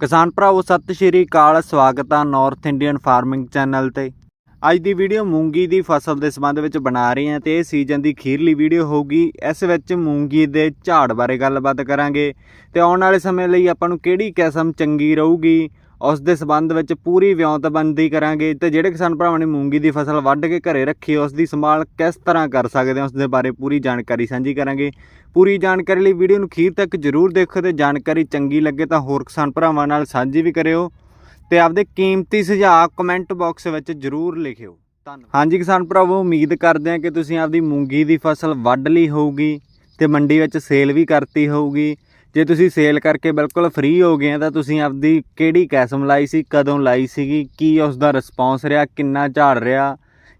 ਕਿਸਾਨ ਭਰਾਵੋ, ਸਤਿ ਸ਼੍ਰੀ ਅਕਾਲ, ਸਵਾਗਤ ਆ ਨਾਰਥ ਇੰਡੀਅਨ ਫਾਰਮਿੰਗ ਚੈਨਲ ਤੇ। ਅੱਜ ਦੀ ਵੀਡੀਓ ਮੂੰਗੀ ਦੀ ਫਸਲ ਦੇ ਸੰਬੰਧ ਵਿੱਚ ਬਣਾ ਰਹੇ ਹਾਂ ਤੇ ਇਹ ਸੀਜ਼ਨ ਦੀ ਖੀਰਲੀ ਵੀਡੀਓ ਹੋਊਗੀ। ਇਸ ਵਿੱਚ ਮੂੰਗੀ ਦੇ ਝਾੜ ਬਾਰੇ ਗੱਲਬਾਤ ਕਰਾਂਗੇ ਤੇ ਆਉਣ ਵਾਲੇ ਸਮੇਂ ਲਈ ਆਪਾਂ ਨੂੰ ਕਿਹੜੀ ਕਿਸਮ ਚੰਗੀ ਰਹੂਗੀ ਉਸ ਦੇ ਸੰਬੰਧ ਵਿੱਚ ਪੂਰੀ ਵਿਉਂਤਬੰਦੀ ਕਰਾਂਗੇ ਤੇ ਜਿਹੜੇ ਕਿਸਾਨ ਭਰਾਵਾਂ ਨੇ ਮੂੰਗੀ ਦੀ ਫਸਲ ਵੱਢ ਕੇ ਘਰੇ ਰੱਖੀ, ਉਸ ਦੀ ਸੰਭਾਲ ਕਿਸ ਤਰ੍ਹਾਂ ਕਰ ਸਕਦੇ ਹਾਂ, ਉਸ ਦੇ ਬਾਰੇ ਪੂਰੀ ਜਾਣਕਾਰੀ ਸਾਂਝੀ ਕਰਾਂਗੇ। ਪੂਰੀ ਜਾਣਕਾਰੀ ਲਈ ਵੀਡੀਓ ਨੂੰ ਅਖੀਰ ਤੱਕ ਜਰੂਰ ਦੇਖੋ ਤੇ ਜਾਣਕਾਰੀ ਚੰਗੀ ਲੱਗੇ ਤਾਂ ਹੋਰ ਕਿਸਾਨ ਭਰਾਵਾਂ ਨਾਲ ਸਾਂਝੀ ਵੀ ਕਰਿਓ ਤੇ ਆਪਦੇ ਕੀਮਤੀ ਸੁਝਾਅ ਕਮੈਂਟ ਬਾਕਸ ਵਿੱਚ ਜਰੂਰ ਲਿਖਿਓ। ਧੰਨਵਾਦ। ਹਾਂਜੀ ਕਿਸਾਨ ਭਰਾਵੋ, ਉਮੀਦ ਕਰਦੇ ਹਾਂ ਕਿ ਤੁਸੀਂ ਆਪਦੀ ਮੂੰਗੀ ਦੀ ਫਸਲ ਵੱਢ ਲਈ ਹੋਊਗੀ ਤੇ ਮੰਡੀ ਵਿੱਚ ਸੇਲ ਵੀ ਕਰਤੀ ਹੋਊਗੀ। ਜੇ ਤੁਸੀਂ ਸੇਲ ਕਰਕੇ ਬਿਲਕੁਲ ਫ੍ਰੀ ਹੋ ਗਏ ਤਾਂ ਤੁਸੀਂ ਆਪਦੀ ਕਿਹੜੀ ਕਿਸਮ ਲਾਈ ਸੀ, ਕਦੋਂ ਲਾਈ ਸੀਗੀ, ਕੀ ਉਸ ਦਾ ਰਿਸਪੌਂਸ ਰਿਹਾ, ਕਿੰਨਾ ਝਾੜ ਰਿਹਾ,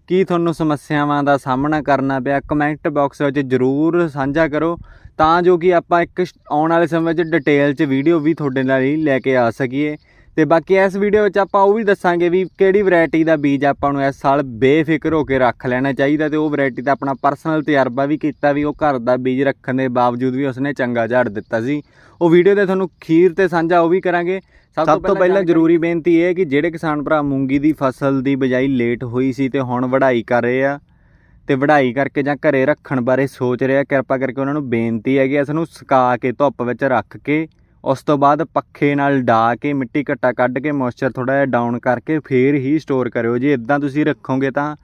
ਕੀ ਤੁਹਾਨੂੰ ਸਮੱਸਿਆਵਾਂ ਦਾ ਸਾਹਮਣਾ ਕਰਨਾ ਪਿਆ ਕਮੈਂਟ ਬਾਕਸ ਵਿੱਚ ਜਰੂਰ ਸਾਂਝਾ ਕਰੋ, ਤਾਂ ਜੋ ਕਿ ਆਪਾਂ ਇੱਕ ਆਉਣ ਵਾਲੇ ਸਮੇਂ 'ਚ ਡਿਟੇਲ 'ਚ ਵੀਡੀਓ ਵੀ ਤੁਹਾਡੇ ਨਾਲ ਹੀ ਲੈ ਕੇ ਆ ਸਕੀਏ। ਤੇ ਬਾਕੀ ਇਸ ਵੀਡੀਓ ਵਿੱਚ ਆਪਾਂ ਉਹ ਵੀ ਦੱਸਾਂਗੇ ਵੀ ਕਿਹੜੀ ਵੈਰਾਈਟੀ ਦਾ ਬੀਜ ਆਪਾਂ ਨੂੰ ਇਸ ਸਾਲ ਬੇਫਿਕਰ ਹੋ ਕੇ ਰੱਖ ਲੈਣਾ ਚਾਹੀਦਾ ਤੇ ਉਹ ਵੈਰਾਈਟੀ ਦਾ ਆਪਣਾ ਪਰਸਨਲ ਤਜਰਬਾ ਵੀ ਕੀਤਾ ਵੀ ਉਹ ਘਰ ਦਾ ਬੀਜ ਰੱਖਣ ਦੇ ਬਾਵਜੂਦ ਵੀ ਉਸਨੇ ਚੰਗਾ ਝਾੜ ਦਿੱਤਾ ਸੀ। ਉਹ ਵੀਡੀਓ ਤੇ ਤੁਹਾਨੂੰ ਖੀਰ ਤੇ ਸਾਂਝਾ ਉਹ ਵੀ ਕਰਾਂਗੇ। ਸਭ ਤੋਂ ਪਹਿਲਾਂ ਜ਼ਰੂਰੀ ਬੇਨਤੀ ਇਹ ਹੈ ਕਿ ਜਿਹੜੇ ਕਿਸਾਨ ਭਰਾ ਮੂੰਗੀ ਦੀ ਫਸਲ ਦੀ ਬਜਾਈ ਲੇਟ ਹੋਈ ਸੀ ਤੇ ਹੁਣ ਵਢਾਈ ਕਰ ਰਹੇ ਆ ਤੇ ਵਢਾਈ ਕਰਕੇ ਜਾਂ ਘਰੇ ਰੱਖਣ ਬਾਰੇ ਸੋਚ ਰਿਹਾ ਕਿਰਪਾ ਕਰਕੇ ਉਹਨਾਂ ਨੂੰ ਬੇਨਤੀ ਹੈ ਕਿ ਇਸ ਨੂੰ ਸੁਕਾ ਕੇ ਧੁੱਪ ਵਿੱਚ ਰੱਖ ਕੇ ਉਸ ਤੋਂ ਬਾਅਦ ਪੱਖੇ ਨਾਲ ਡਾ ਕੇ, ਮਿੱਟੀ ਘੱਟਾ ਕੱਢ ਕੇ ਮੋਇਸਚਰ ਥੋੜਾ ਜਿਹਾ ਡਾਊਨ ਕਰਕੇ ਫੇਰ ਹੀ ਸਟੋਰ ਕਰਿਓ। ਜੇ ਇਦਾਂ ਤੁਸੀਂ ਰੱਖੋਗੇ ਤਾਂ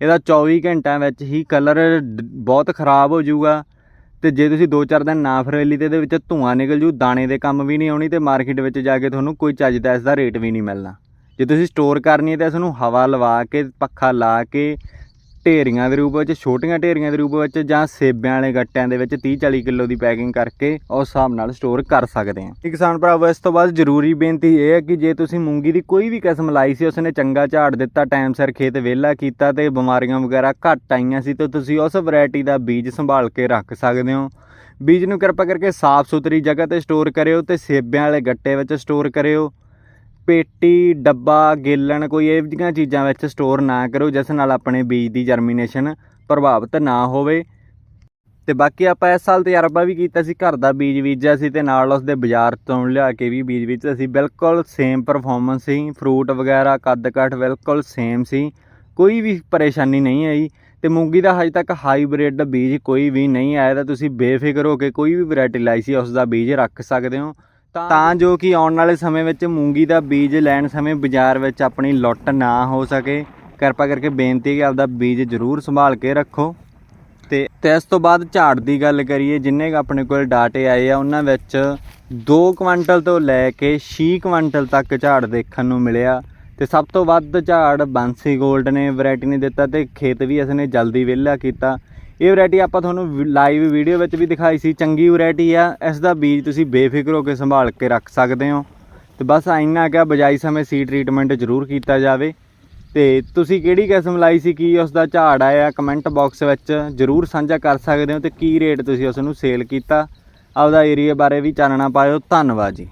ਇਹਦਾ 24 ਘੰਟਿਆਂ ਵਿੱਚ ਹੀ ਕਲਰ ਬਹੁਤ ਖਰਾਬ ਹੋ ਜਾਊਗਾ। ਤੇ ਜੇ ਤੁਸੀਂ 2-4 ਦਿਨ ਨਾ ਫਰੇਲੀ ਤੇ ਇਹਦੇ ਵਿੱਚ ਧੂਆਂ ਨਿਕਲ ਜੂ, ਦਾਣੇ ਦੇ ਕੰਮ ਵੀ ਨਹੀਂ ਆਉਣੀ ਤੇ ਮਾਰਕੀਟ ਵਿੱਚ ਜਾ ਕੇ ਤੁਹਾਨੂੰ ਕੋਈ ਚੱਜ ਦਾ ਇਸ ਦਾ ਰੇਟ ਵੀ ਨਹੀਂ ਮਿਲਣਾ। ਜੇ ਤੁਸੀਂ ਸਟੋਰ ਕਰਨੀ ਹੈ ਤਾਂ ਇਸ ਨੂੰ ਹਵਾ ਲਵਾ ਕੇ, ਪੱਖਾ ਲਾ ਕੇ ਢੇਰੀਆਂ ਦੇ ਰੂਪ ਵਿੱਚ, ਛੋਟੀਆਂ ਢੇਰੀਆਂ ਦੇ ਰੂਪ ਵਿੱਚ ਜਾਂ ਸੇਬਿਆਂ ਵਾਲੇ ਗੱਟਿਆਂ ਦੇ ਵਿੱਚ 30-40 ਕਿਲੋ ਦੀ ਪੈਕਿੰਗ ਕਰਕੇ ਉਸ ਹਿਸਾਬ ਨਾਲ ਸਟੋਰ ਕਰ ਸਕਦੇ ਹਾਂ। ਕਿਸਾਨ ਭਰਾਵੋ, ਇਸ ਤੋਂ ਬਾਅਦ ਜ਼ਰੂਰੀ ਬੇਨਤੀ ਇਹ ਹੈ ਕਿ ਜੇ ਤੁਸੀਂ ਮੂੰਗੀ ਦੀ ਕੋਈ ਵੀ ਕਿਸਮ ਲਾਈ ਸੀ, ਉਸਨੇ ਚੰਗਾ ਝਾੜ ਦਿੱਤਾ ਟਾਈਮ ਸਿਰ ਖੇਤ ਵਿਹਲਾ ਕੀਤਾ ਤੇ ਬਿਮਾਰੀਆਂ ਵਗੈਰਾ ਘੱਟ ਆਈਆਂ ਸੀ, ਤਾਂ ਤੁਸੀਂ ਉਸ ਵੈਰਾਈਟੀ ਦਾ ਬੀਜ ਸੰਭਾਲ ਕੇ ਰੱਖ ਸਕਦੇ ਹੋ। ਬੀਜ ਨੂੰ ਕਿਰਪਾ ਕਰਕੇ ਸਾਫ਼ ਸੁਥਰੀ ਜਗ੍ਹਾ ਤੇ ਸਟੋਰ ਕਰਿਓ ਤੇ ਸੇਬਿਆਂ ਵਾਲੇ ਗੱਟੇ ਵਿੱਚ ਸਟੋਰ ਕਰਿਓ। ਪੇਟੀ, ਡੱਬਾ, ਗੇਲਣ, ਕੋਈ ਇਹ ਜਿਹੀਆਂ ਚੀਜ਼ਾਂ ਵਿੱਚ ਸਟੋਰ ਨਾ ਕਰੋ, ਜਿਸ ਨਾਲ ਆਪਣੇ ਬੀਜ ਦੀ ਜਰਮੀਨੇਸ਼ਨ ਪ੍ਰਭਾਵਿਤ ਨਾ ਹੋਵੇ। ਤੇ ਬਾਕੀ ਆਪਾਂ ਇਸ ਸਾਲ ਤਜਰਬਾ ਵੀ ਕੀਤਾ ਸੀ, ਘਰ ਦਾ ਬੀਜ ਬੀਜਿਆ ਸੀ ਤੇ ਨਾਲ ਉਸ ਦੇ ਬਾਜ਼ਾਰ ਤੋਂ ਲਿਆ ਕੇ ਵੀ ਬੀਜ ਬੀਜਿਆ ਸੀ। ਬਿਲਕੁਲ ਸੇਮ ਪਰਫਾਰਮੈਂਸ ਸੀ ਫਰੂਟ ਵਗੈਰਾ ਕੱਦ ਕੱਟ ਬਿਲਕੁਲ ਸੇਮ ਸੀ। ਕੋਈ ਵੀ ਪਰੇਸ਼ਾਨੀ ਨਹੀਂ ਆਈ ਤੇ ਮੂੰਗੀ ਦਾ ਹਜੇ ਤੱਕ ਹਾਈਬ੍ਰਿਡ ਬੀਜ ਕੋਈ ਵੀ ਨਹੀਂ ਆਇਆ। ਤਾਂ ਤੁਸੀਂ ਬੇਫਿਕਰ ਹੋ ਕੇ ਕੋਈ ਵੀ ਵੈਰਾਈਟੀ ਲਾਈ ਸੀ ਉਸ ਦਾ ਬੀਜ ਰੱਖ ਸਕਦੇ ਹੋ। ਤਾਂ ਜੋ ਕਿ ਆਉਣ ਵਾਲੇ ਸਮੇਂ ਵਿੱਚ ਮੂੰਗੀ ਦਾ ਬੀਜ ਲੈਣ ਸਮੇਂ ਬਾਜ਼ਾਰ ਵਿੱਚ ਆਪਣੀ ਲੁੱਟ ਨਾ ਹੋ ਸਕੇ। ਕਿਰਪਾ ਕਰਕੇ ਬੇਨਤੀ ਹੈ ਕਿ ਆਪਦਾ ਬੀਜ ਜ਼ਰੂਰ ਸੰਭਾਲ ਕੇ ਰੱਖੋ। ਤੇ ਤੇ ਇਸ ਤੋਂ ਬਾਅਦ ਝਾੜ ਦੀ ਗੱਲ ਕਰੀਏ, ਜਿੰਨੇ ਕੁ ਆਪਣੇ ਕੋਲ ਡਾਟੇ ਆਏ ਆ, ਉਹਨਾਂ ਵਿੱਚ 2 ਕੁਇੰਟਲ ਤੋਂ ਲੈ ਕੇ 6 ਕੁਇੰਟਲ ਤੱਕ ਝਾੜ ਦੇਖਣ ਨੂੰ ਮਿਲਿਆ। ਤੇ ਸਭ ਤੋਂ ਵੱਧ ਝਾੜ ਬਾਂਸੀ 골ਡ ਨੇ, ਵੈਰਾਈਟੀ ਨੇ ਦਿੱਤਾ ਤੇ ਖੇਤ ਵੀ ਇਸਨੇ ਜਲਦੀ ਵਿਹਲਾ ਕੀਤਾ। ਇਹ ਵੈਰਾਈਟੀ ਆਪਾਂ ਤੁਹਾਨੂੰ ਲਾਈਵ ਵੀਡੀਓ ਵਿੱਚ ਵੀ ਦਿਖਾਈ ਸੀ, ਚੰਗੀ ਵੈਰਾਈਟੀ ਆ। ਇਸ ਦਾ ਬੀਜ ਤੁਸੀਂ ਬੇਫਿਕਰ ਹੋ ਕੇ ਸੰਭਾਲ ਕੇ ਰੱਖ ਸਕਦੇ ਹੋ। ਤੇ ਬਸ ਇੰਨਾ ਕਿ ਬਜਾਈ ਸਮੇਂ ਸੀ ਟ੍ਰੀਟਮੈਂਟ ਜ਼ਰੂਰ ਕੀਤਾ ਜਾਵੇ। ਤੇ ਤੁਸੀਂ ਕਿਹੜੀ ਕਿਸਮ ਲਾਈ ਸੀ, ਕੀ ਉਸ ਦਾ ਝਾੜ ਆਇਆ ਕਮੈਂਟ ਬਾਕਸ ਵਿੱਚ ਜਰੂਰ ਸਾਂਝਾ ਕਰ ਸਕਦੇ ਹੋ ਤੇ ਕੀ ਰੇਟ ਤੁਸੀਂ ਉਸ ਨੂੰ ਸੇਲ ਕੀਤਾ। ਆਪਦਾ ਏਰੀਆ ਬਾਰੇ ਵੀ ਚਾਨਣਾ ਪਾਇਓ। ਧੰਨਵਾਦ ਜੀ।